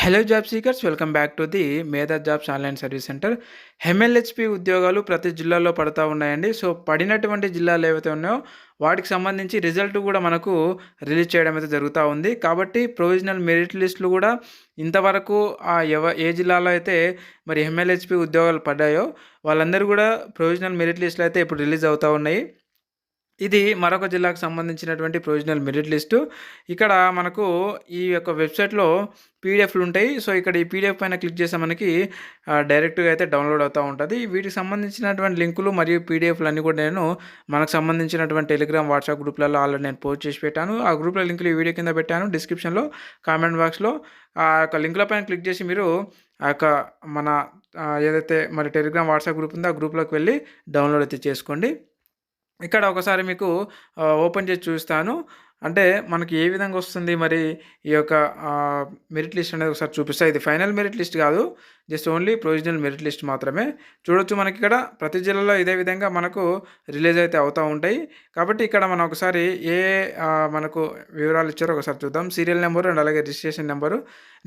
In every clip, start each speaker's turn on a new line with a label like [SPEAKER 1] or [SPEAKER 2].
[SPEAKER 1] Hello job seekers welcome back to the Medha jobs online service centre MLHP ఉద్యోగాలు ప్రతి జిల్లాలో పడతా ఉన్నాయండి. సో పడినటువంటి జిల్లాలు ఏవైతే ఉన్నాయో వాటికి సంబంధించి రిజల్ట్ కూడా మనకు రిలీజ్ చేయడం అయితే జరుగుతూ ఉంది. కాబట్టి ప్రొవిజనల్ మెరిట్ లిస్టులు కూడా ఇంతవరకు ఆ ఎవ ఏ జిల్లాలో అయితే మరి ఎంఎల్హెచ్పి ఉద్యోగాలు పడ్డాయో వాళ్ళందరూ కూడా ప్రొవిజనల్ మెరిట్ లిస్టులు అయితే ఇప్పుడు రిలీజ్ అవుతూ ఉన్నాయి. ఇది మరొక జిల్లాకు సంబంధించినటువంటి ప్రొవిజనల్ మెరిట్ లిస్టు. ఇక్కడ మనకు ఈ యొక్క వెబ్సైట్లో పీడిఎఫ్లు ఉంటాయి. సో ఇక్కడ ఈ పీడిఎఫ్ పైన క్లిక్ చేస్తే మనకి డైరెక్ట్గా అయితే డౌన్లోడ్ అవుతూ ఉంటుంది. వీటికి సంబంధించినటువంటి లింకులు మరియు పీడిఎఫ్లు అన్నీ కూడా నేను మనకు సంబంధించినటువంటి టెలిగ్రామ్ వాట్సాప్ గ్రూప్లలో ఆల్రెడీ నేను పోస్ట్ చేసి పెట్టాను. ఆ గ్రూప్లో లింకులు ఈ వీడియో కింద పెట్టాను. డిస్క్రిప్షన్లో కామెంట్ బాక్స్లో. ఆ యొక్క లింకుల పైన క్లిక్ చేసి మీరు ఆ యొక్క మన ఏదైతే మరి టెలిగ్రామ్ వాట్సాప్ గ్రూప్ ఉందో ఆ గ్రూప్లోకి వెళ్ళి డౌన్లోడ్ అయితే చేసుకోండి. ఇక్కడ ఒకసారి మీకు ఓపెన్ చేసి చూస్తాను. అంటే మనకి ఏ విధంగా వస్తుంది మరి ఈ యొక్క మెరిట్ లిస్ట్ అనేది ఒకసారి చూపిస్తాయి ఇది ఫైనల్ మెరిట్ లిస్ట్ కాదు just only provisional merit list మాత్రమే. చూడొచ్చు మనకి ఇక్కడ ప్రతి జిల్లాలో ఇదే విధంగా మనకు రిలీజ్ అయితే అవుతూ ఉంటాయి. కాబట్టి ఇక్కడ మనం ఒకసారి ఏ మనకు వివరాలు ఇచ్చారో ఒకసారి చూద్దాం. సీరియల్ నెంబరు అండ్ అలాగే registration number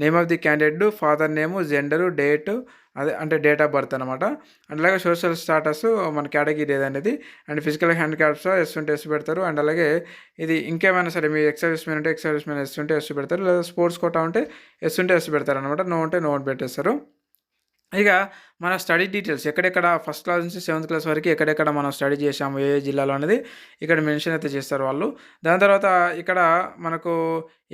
[SPEAKER 1] name of the candidate father name gender date అదే అంటే డేట్ ఆఫ్ బర్త్ అనమాట అండ్ అలాగే సోషల్ స్టాటస్ మన కేటగిరీ ఏదనేది. And physical handicaps yes ఉంటే ఎస్ పెడతారు. అండ్ అలాగే ఇది ఇంకేమైనా సరే మీ ఎక్స్ సర్వీస్ మ్యాన్ అంటే ఎక్స్ సర్వీస్ ఎస్ ఉంటే ఎస్ పెడతారు. లేదా స్పోర్ట్స్ కోటా ఉంటే ఎస్ ఉంటే ఎస్ పెడతారు అనమాట నో ఉంటే నో పెట్టేస్తారు. ఇక మన స్టడీ డీటెయిల్స్ ఎక్కడెక్కడ ఫస్ట్ క్లాస్ నుంచి సెవెంత్ క్లాస్ వరకు ఎక్కడెక్కడ మనం స్టడీ చేసాము ఏ జిల్లాలో అనేది ఇక్కడ మెన్షన్ అయితే చేస్తారు వాళ్ళు. దాని తర్వాత ఇక్కడ మనకు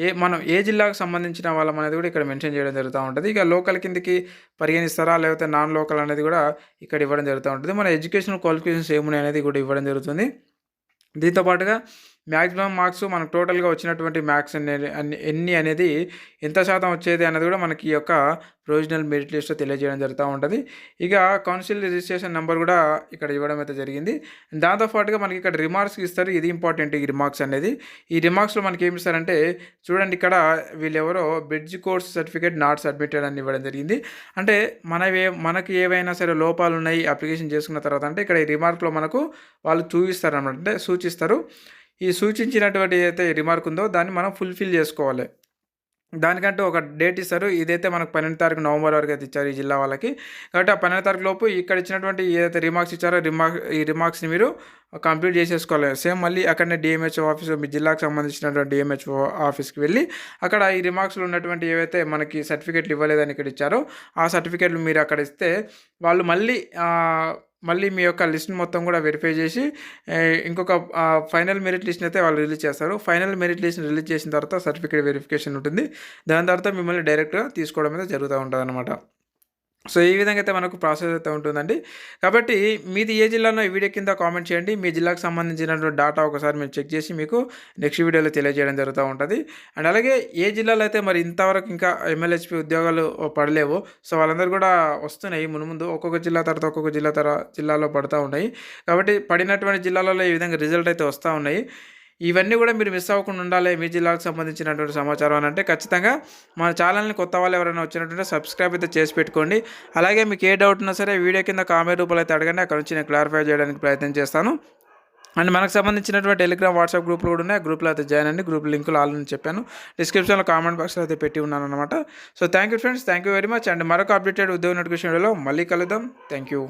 [SPEAKER 1] ఏ మనం ఏ జిల్లాకు సంబంధించిన వాళ్ళం అనేది కూడా ఇక్కడ మెన్షన్ చేయడం జరుగుతూ ఉంటుంది. ఇక లోకల్ కిందకి పరిగణిస్తారా? లేకపోతే నాన్ లోకల్ అనేది కూడా ఇక్కడ ఇవ్వడం జరుగుతూ ఉంటుంది. మన ఎడ్యుకేషనల్ క్వాలిఫికేషన్స్ ఏమున్నాయి అనేది కూడా ఇవ్వడం జరుగుతుంది. దీంతో పాటుగా మ్యాక్సిమం మార్క్స్ మనకు టోటల్గా వచ్చినటువంటి మ్యాక్స్ ఎన్ని అనేది ఎంత శాతం వచ్చేది అన్నది కూడా మనకి ఈ యొక్క ప్రొవిజనల్ మెరిట్ లిస్ట్లో తెలియజేయడం జరుగుతూ ఉంటుంది. ఇక కౌన్సిల్ రిజిస్ట్రేషన్ నెంబర్ కూడా ఇక్కడ ఇవ్వడం అయితే జరిగింది. దాంతోపాటుగా మనకి ఇక్కడ రిమార్క్స్ ఇస్తారు. ఇది ఇంపార్టెంట్ ఈ రిమార్క్స్ అనేది. ఈ రిమార్క్స్లో మనకి ఏమి ఇస్తారంటే చూడండి ఇక్కడ వీళ్ళు ఎవరో bridge course certificate not submitted అని ఇవ్వడం జరిగింది. అంటే మనవే మనకి ఏవైనా సరే లోపాలు ఉన్నాయి అప్లికేషన్ చేసుకున్న తర్వాత అంటే ఇక్కడ ఈ రిమార్క్లో మనకు వాళ్ళు చూపిస్తారు అనమాట అంటే సూచిస్తారు. ఈ సూచించినటువంటి ఏదైతే రిమార్క్ ఉందో దాన్ని మనం ఫుల్ఫిల్ చేసుకోవాలి. దానికంటూ ఒక డేట్ ఇస్తారు. ఇదైతే మనకు పన్నెండు తారీఖు నవంబర్ వరకు అయితే ఇచ్చారు ఈ జిల్లా వాళ్ళకి. కాబట్టి ఆ పన్నెండు తారీఖు లోపు ఇక్కడ ఇచ్చినటువంటి ఏదైతే రిమార్క్స్ ఇచ్చారో రిమార్క్ ఈ రిమార్క్స్ని మీరు కంప్లీట్ చేసేసుకోవాలి. సేమ్ మళ్ళీ అక్కడనే డిఎంహెచ్ఓ ఆఫీస్ మీ జిల్లాకు సంబంధించినటువంటి డిఎంహెచ్ఓ ఆఫీస్కి వెళ్ళి అక్కడ ఈ రిమార్క్స్లో ఉన్నటువంటి ఏవైతే మనకి సర్టిఫికేట్లు ఇవ్వలేదని ఇక్కడ ఇచ్చారో ఆ సర్టిఫికేట్లు మీరు అక్కడ ఇస్తే వాళ్ళు మళ్ళీ మళ్ళీ మీ యొక్క లిస్ట్ మొత్తం కూడా వెరిఫై చేసి ఇంకొక ఫైనల్ మెరిట్ లిస్ట్ని అయితే వాళ్ళు రిలీజ్ చేస్తారు. ఫైనల్ మెరిట్ లిస్ట్ రిలీజ్ చేసిన తర్వాత సర్టిఫికేట్ వెరిఫికేషన్ ఉంటుంది. దాని తర్వాత మిమ్మల్ని డైరెక్ట్గా తీసుకోవడం అయితే జరుగుతూ ఉంటుంది అనమాట సో ఈ విధంగా అయితే మనకు ప్రాసెస్ అయితే ఉంటుందండి. కాబట్టి మీది ఏ జిల్లాలో ఈ వీడియో కింద కామెంట్ చేయండి. మీ జిల్లాకు సంబంధించినటువంటి డేటా ఒకసారి మేము చెక్ చేసి మీకు నెక్స్ట్ వీడియోలో తెలియజేయడం జరుగుతూ ఉంటుంది. అండ్ అలాగే ఏ జిల్లాలో అయితే మరి ఇంతవరకు ఇంకా ఎమ్మెల్యేహెచ్పి ఉద్యోగాలు పడలేవు సో వాళ్ళందరూ కూడా వస్తున్నాయి మునుముందు ఒక్కొక్క జిల్లా తర్వాత ఒక్కొక్క జిల్లా తర్వాత జిల్లాలో పడుతూ ఉన్నాయి. కాబట్టి పడినటువంటి జిల్లాలలో ఈ విధంగా రిజల్ట్ అయితే వస్తూ ఉన్నాయి. ఇవన్నీ కూడా మీరు మిస్ అవ్వకుండా ఉండాలి. మీ జిల్లాకు సంబంధించినటువంటి సమాచారం అని అంటే ఖచ్చితంగా మన ఛానల్ని కొత్త వాళ్ళు ఎవరైనా వచ్చినట్టుంటే సబ్స్క్రైబ్ అయితే చేసి పెట్టుకోండి. అలాగే మీకు ఏ డౌట్ ఉన్నా సరే వీడియో కింద కామెంట్ రూపంలో అయితే అడగండి. అక్కడ నుంచి నేను క్లారిఫై చేయడానికి ప్రయత్నం చేస్తాను. అండ్ మనకు సంబంధించినటువంటి టెలిగ్రామ్ వాట్సాప్ గ్రూప్లు కూడా ఉన్నాయి. గ్రూప్లో అయితే జాయిన్ అండి గ్రూప్ లింకులు ఆల్రెడీ చెప్పాను. డిస్క్రిప్షన్లో కామెంట్ బాక్స్లో అయితే పెట్టి ఉన్నాను అనమాట so thank you friends. Thank you very much. And మరొక అప్డేటెడ్ ఉద్యోగ నోటిఫికేషన్ వీడియోలో మళ్ళీ కలుద్దాం. Thank you.